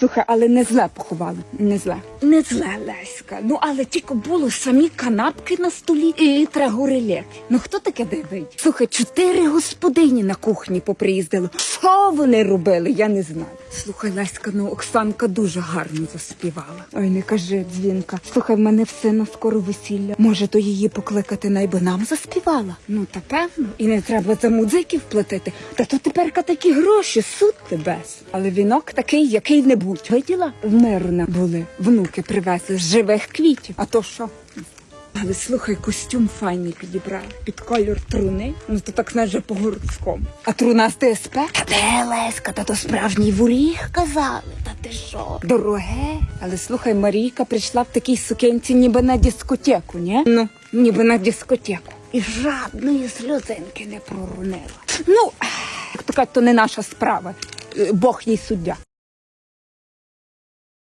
Слухай, але не зле поховали. Не зле. Не зле, Леська. Ну але тільки було самі канапки на столі і трагуриляки. Ну хто таке дивить? Слухай, чотири господині на кухні поприїздили. Що вони робили? Я не знаю. Слухай, Леська, ну Оксанка дуже гарно заспівала. Ой, не кажи, дзвінка. Слухай, в мене в сина скоро весілля. Може, то її покликати, найби нам заспівала? Ну, та певно. І не треба за музиків платити. Та то теперка такі гроші, суд без. Але вінок такий, який не будь. Виділа? В мирна були. Внуки привезли з живих квітів. А то що? Але слухай, костюм файний підібрали під кольор труни. Ну то так знаєш, по городському. А труна з ТСП? Та де Леська, та то справжній воріг казали. Та ти що? Дороге. Але слухай, Марійка прийшла в такій сукенці, ніби на дискотеку, ні? Ну, ніби на дискотеку. І жадної сльозинки не проронила. Ну, як то кажуть, то не наша справа. Е, Бог їй суддя.